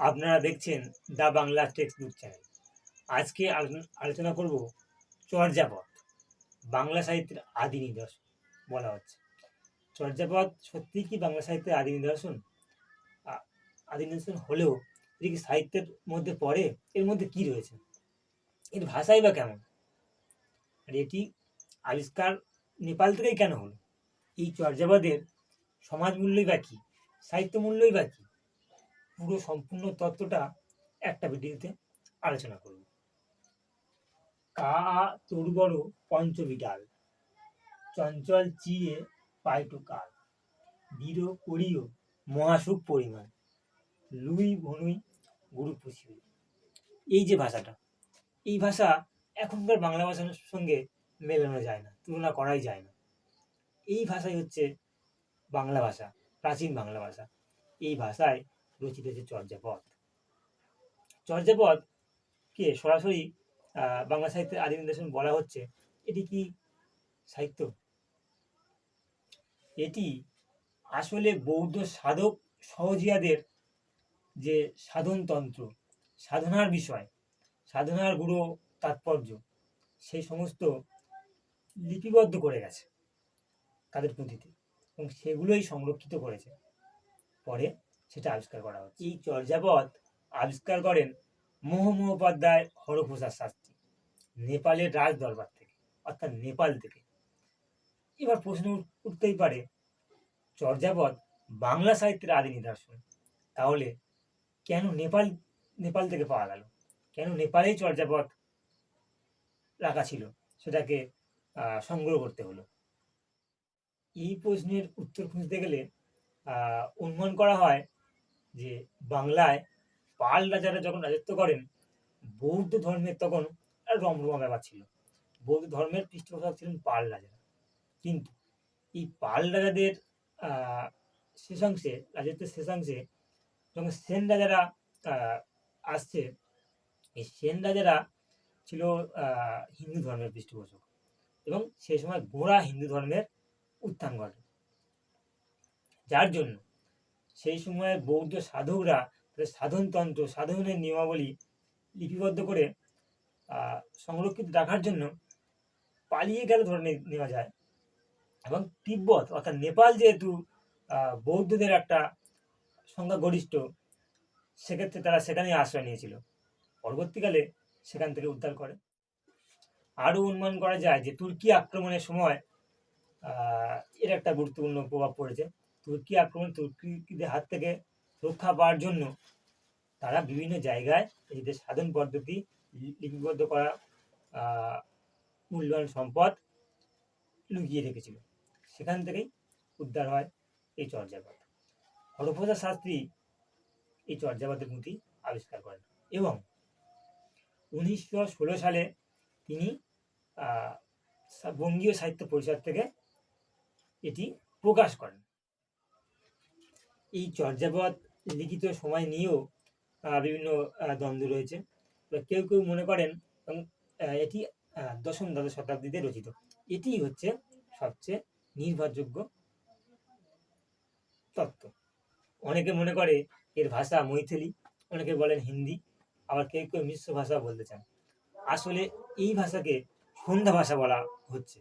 আপনারা দেখছেন the Bangla text book channel. আজকে আলো- আলোচনা করব চর্যাপদ বাংলা সাহিত্যের আদি নিদর্শন বলা হচ্ছে। চর্যাপদ সত্যিই কি বাংলা সাহিত্যের আদি নিদর্শন? আদি নিদর্শন হলেও এটি কি সাহিত্যের মধ্যে পড়ে, এর মধ্যে কি রয়েছে? এর ভাষাই বা কেমন? আর এটি আবিষ্কার নেপাল থেকেই কেন হলো? এই চর্যাপদের সমাজ মূল্যই বা কী? সাহিত্য মূল্যই বা কী? পুরো সম্পূর্ণ তত্ত্বটা একটা ভিডিওতে আলোচনা করব। কা, তোর বড় পঞ্চবিডাল। চঞ্চল, চিয়ে পাইটু কাল দৃঢ় করিও, মহাসুখ পরিমাণ লুই, ভনুই, গুরু পুষিও এই যে ভাষাটা, এই ভাষা এখনকার বাংলা ভাষার সঙ্গে মেলানো যায় না, তুলনা করাই যায় না। এই ভাষাই হচ্ছে বাংলা ভাষা, প্রাচীন বাংলা ভাষা। এই ভাষায় রচিত হয়েছে চর্যাপদ। চর্যাপদ কে সরাসরি বাংলা সাহিত্যের আদি নিদর্শন বলা হচ্ছে, এটি কি সাহিত্য? এটি আসলে বৌদ্ধ সাধক সহজিয়াদের যে সাধনতন্ত্র, সাধনার বিষয়, সাধনার গুরু তাৎপর্য, সেই সমস্ত লিপিবদ্ধ করে গেছে তাদের পুঁথিতে এবং সেগুলোই সংরক্ষিত করেছে। পরে সেটা আবিষ্কার করা হচ্ছে। এই চর্যাপদ আবিষ্কার করেন মোহ মুখোপাধ্যায় হরপ্রসাদ শাস্ত্রী, নেপালের রাজ দরবার থেকে, অর্থাৎ নেপাল থেকে। এবার প্রশ্ন উঠতেই পারে চর্যাপদ বাংলা সাহিত্যের আদি নিদর্শন, তাহলে কেন নেপাল নেপাল থেকে পাওয়া গেল? কেন নেপালেই চর্যাপদ রাখা ছিল? সেটাকে সংগ্রহ করতে হলো। এই প্রশ্নের উত্তর খুঁজতে গেলে অনুমান করা হয় যে বাংলায় পাল রাজারা যখন রাজত্ব করেন, বৌদ্ধ ধর্মের তখন রমরমা ব্যাপার ছিল। বৌদ্ধ ধর্মের পৃষ্ঠপোষক ছিলেন পাল রাজারা। কিন্তু এই পাল রাজাদের শেষাংশে, রাজত্বের শেষাংশে যখন সেন রাজারা আসছে, এই সেন রাজারা ছিল হিন্দু ধর্মের পৃষ্ঠপোষক এবং সেই সময় গোড়া হিন্দু ধর্মের উত্থান ঘটে। যার জন্য সেই সময় বৌদ্ধ সাধকরা, তাদের সাধনতন্ত্র, সাধনের নিয়মাবলী লিপিবদ্ধ করে সংরক্ষিত রাখার জন্য পালিয়ে গেল ধরে নেওয়া যায়। এবং তিব্বত, অর্থাৎ নেপাল যেহেতু বৌদ্ধদের একটা সংখ্যাগরিষ্ঠ, সেক্ষেত্রে তারা সেখানেই আশ্রয় নিয়েছিল। পরবর্তীকালে সেখান থেকে উদ্ধার করে। আরও অনুমান করা যায় যে তুর্কি আক্রমণের সময় এর একটা গুরুত্বপূর্ণ প্রভাব পড়েছে। তুর্কি আক্রমণ তুর্কিদের হাত থেকে রক্ষা পাওয়ার জন্য তারা বিভিন্ন জায়গায় নিজেদের সাধন পদ্ধতি লিপিবদ্ধ করা মূল্যবান সম্পদ লুকিয়ে রেখেছিল। সেখান থেকেই উদ্ধার হয় এই চর্যাপদ। হরপ্রসাদ শাস্ত্রী এই চর্যাপদের পুঁথি আবিষ্কার করেন এবং উনিশশো ষোলো সালে তিনি বঙ্গীয় সাহিত্য পরিষদ থেকে এটি প্রকাশ করেন। এই চর্যাপদ লিখিত সময় নিয়েও বিভিন্ন দ্বন্দ্ব রয়েছে। কেউ কেউ মনে করেন এটি দশম দ্বাদশ শতাব্দীতে রচিত। এটি হচ্ছে সবচেয়ে নির্ভরযোগ্য তত্ত্ব। অনেকে মনে করে এর ভাষা মৈথিলি, অনেকে বলেন হিন্দি, আবার কেউ কেউ মিশ্র ভাষা বলতে চান। আসলে এই ভাষাকে সন্ধ্যা ভাষা বলা হচ্ছে।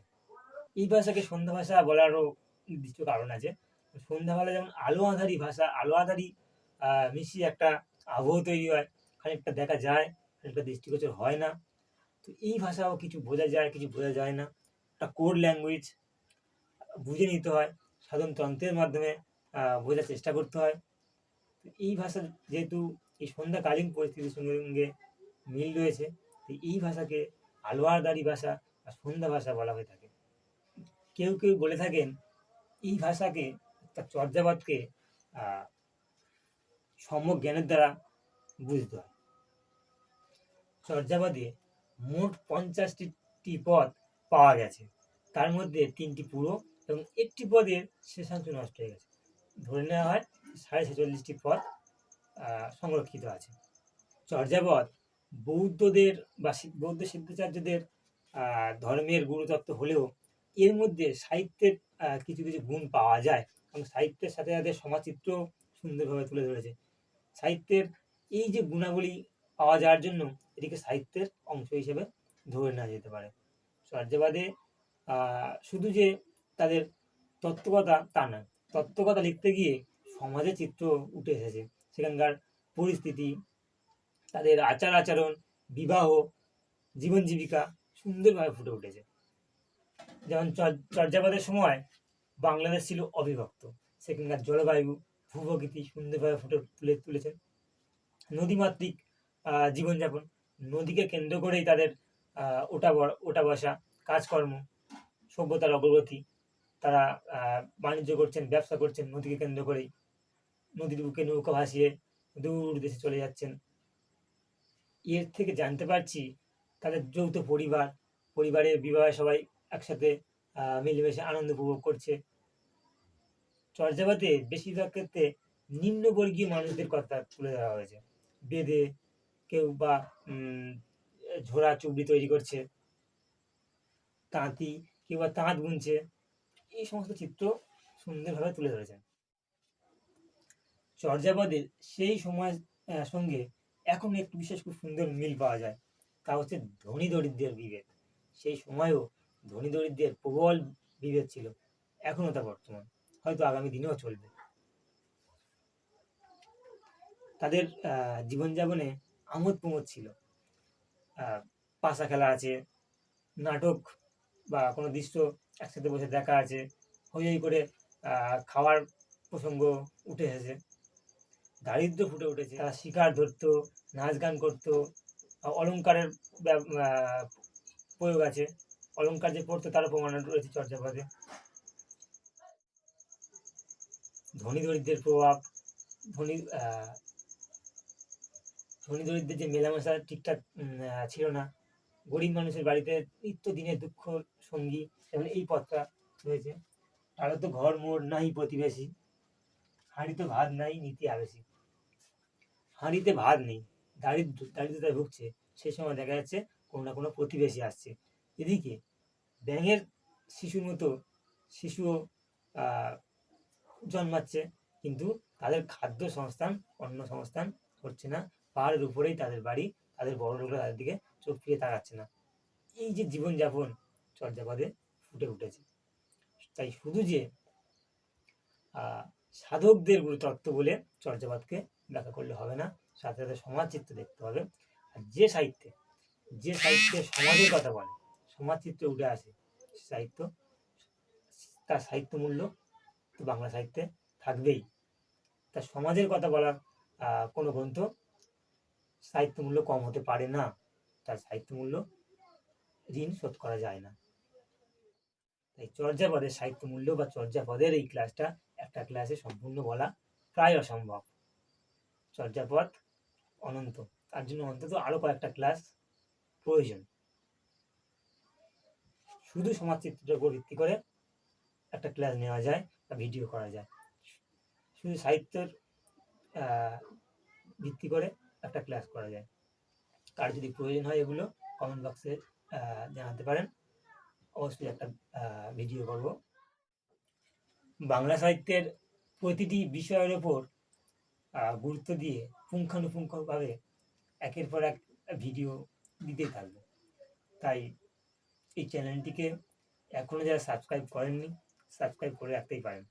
এই ভাষাকে সন্ধ্যা ভাষা বলারও নির্দিষ্ট কারণ আছে। সন্ধ্যা ভাষা যেমন আলো আধারি ভাষা, আলো আধারি মিশিয়ে একটা আবহ তৈরি হয়, খানিকটা দেখা যায়, খানিকটা দৃষ্টিগোচর হয় না। তো এই ভাষাও কিছু বোঝা যায়, কিছু বোঝা যায় না। একটা কোড ল্যাঙ্গুয়েজ বুঝে নিতে হয় সাধনতন্ত্রের মাধ্যমে বোঝার চেষ্টা করতে হয়। এই ভাষা যেহেতু এই সন্ধ্যাকালীন পরিস্থিতির সঙ্গে সঙ্গে মিল রয়েছে, তো এই ভাষাকে আলোয়ারদারি ভাষা বা সন্ধ্যা ভাষা বলা হয়ে থাকে। কেউ কেউ বলে থাকেন, এই ভাষাকে তার চর্যাপদকে আহ, সম্যক জ্ঞানের দ্বারা বুঝতে হয়। চর্যাপদে মোট পঞ্চাশটি পদ পাওয়া গেছে। তার মধ্যে তিনটি পুরো এবং একটি পদের শেষাংশ নষ্ট হয়ে গেছে। ধরে নেওয়া হয় সাড়ে ছেচল্লিশটি পদ সংরক্ষিত আছে। চর্যাপদ বৌদ্ধদের বা বৌদ্ধ সিদ্ধাচার্যদের ধর্মের গুরুতত্ত্ব হলেও এর মধ্যে সাহিত্যের কিছু কিছু গুণ পাওয়া যায়। এবং সাহিত্যের সাথে সাথে সমাজচিত্র সুন্দরভাবে তুলে ধরেছে। সাহিত্যের এই যে গুণাবলী পাওয়া যাওয়ার জন্য এটিকে সাহিত্যের অংশ হিসেবে ধরে নেওয়া যেতে পারে। চর্যাবাদে আহ, শুধু যে তাদের তত্ত্বকথা তা নয় তত্ত্বকথা লিখতে গিয়ে সমাজের চিত্র উঠে এসেছে। সেখানকার পরিস্থিতি তাদের আচার আচরণ বিবাহ জীবন জীবিকা সুন্দরভাবে ফুটে উঠেছে। যেমন চর- চর্যাপদের সময় বাংলাদেশ ছিল অবিভক্ত। সেখানকার জলবায়ু, ভূপ্রকৃতি সুন্দরভাবে ফুটে তুলে তুলেছেন নদীমাতৃক জীবনযাপন, নদীকে কেন্দ্র করেই তাদের ওঠা বড় বসা, কাজকর্ম, সভ্যতার অগ্রগতি, তারা বাণিজ্য করছেন, ব্যবসা করছেন, নদীকে কেন্দ্র করেই। নদীর বুকে নৌকা ভাসিয়ে দূর দেশে চলে যাচ্ছেন। এর থেকে জানতে পারছি, তাদের যৌথ পরিবার, পরিবারের বিবাহে সবাই একসাথে মিলেমিশে আনন্দ উপভোগ করছে। চর্যাপদে বেশিরভাগ ক্ষেত্রে নিম্নবর্গীয় মানুষদের কথা তুলে ধরা হয়েছে। বেদে কেউ বা ঝোড়া চুবড়ি তৈরি করছে তাঁতি কেউ বা তাঁত বুনছে এই সমস্ত চিত্র সুন্দরভাবে তুলে ধরেছেন চর্যাপদের সেই সময়ের আহ, সঙ্গে এখন একটু বিশেষ খুব সুন্দর মিল পাওয়া যায় তা হচ্ছে ধনী দরিদ্রের বিভেদ। সেই সময়ও ধনী দরিদ্রের প্রবল বিভেদ ছিল। এখনও তা বর্তমান। হয়তো আগামী দিনেও চলবে। তাদের জীবনযাপনে আমোদ প্রমোদ ছিল। পাশা খেলা আছে নাটক বা কোনো দৃশ্য একসাথে বসে দেখা আছে হই হই করে খাওয়ার প্রসঙ্গ উঠে এসেছে। দারিদ্র ফুটে উঠেছে। তারা শিকার ধরতো নাচ গান করতো আহ, প্রয়োগ আছে। অলংকার যে পড়তো তারও প্রমাণ রয়েছে চর্যাপদে ধনী দরিদ্রের প্রভাব, ধনী ধনী দরিদ্রের যে মেলামেশা ঠিকঠাক ছিল না। গরিব মানুষের বাড়িতে নিত্য দিনের দুঃখ সঙ্গী যেমন এই পথটা রয়েছে। তারও তো ঘর মোড় নাই প্রতিবেশী। হাঁড়িতে ভাত নাই, নীতি আবেশী। হাঁড়িতে ভাত নেই, দারিদ্র, দারিদ্রতায় ভুগছে। সেই সময় দেখা যাচ্ছে কোনো না কোনো প্রতিবেশী আসছে। এদিকে ব্যাঙের শিশুর মতো শিশুও জন্মাচ্ছে, কিন্তু তাদের খাদ্য সংস্থান অন্য সংস্থান হচ্ছে না। পাহাড়ের উপরেই তাদের বাড়ি, তাদের বড় লোকরা তাদের দিকে চোখ ফিরে তাকাচ্ছে না। এই যে জীবনযাপন চর্যাপদে ফুটে উঠেছে। তাই শুধু যে সাধকদের গুরুতত্ত্ব বলে চর্যাপদকে ব্যাখ্যা করলে হবে না, সাথে সাথে সমাজ চিত্র দেখতে হবে। আর যে সাহিত্যে যে সাহিত্যে সমাজের কথা বলে সমাজ চিত্রে উঠে আসে সাহিত্য। তার সাহিত্য মূল্য তো বাংলা সাহিত্যে থাকবেই। তার সমাজের কথা বলার কোনো গ্রন্থ সাহিত্য মূল্য কম হতে পারে না। তার সাহিত্য মূল্য ঋণ শোধ করা যায় না। তাই চর্যাপদের সাহিত্য মূল্য বা চর্যাপদের এই ক্লাসটা একটা ক্লাসে সম্পূর্ণ বলা প্রায় অসম্ভব। চর্যাপদ অনন্ত। তার জন্য অন্তত আরও কয়েকটা ক্লাস প্রয়োজন। শুধু সমাজচিত্রের উপর ভিত্তি করে একটা ক্লাস নেওয়া যায় বা ভিডিও করা যায়। শুধু সাহিত্যের ভিত্তি করে একটা ক্লাস করা যায়। কার যদি প্রয়োজন হয় এগুলো কমেন্ট বক্সে জানাতে পারেন। অবশ্যই একটা ভিডিও করব। বাংলা সাহিত্যের প্রতিটি বিষয়ের ওপর গুরুত্ব দিয়ে পুঙ্খানুপুঙ্খভাবে একের পর এক ভিডিও দিতেই থাকব। তাই এই চ্যানেলটিকে এখনও যারা সাবস্ক্রাইব করেননি সাবস্ক্রাইব করে রাখতেই পারেন।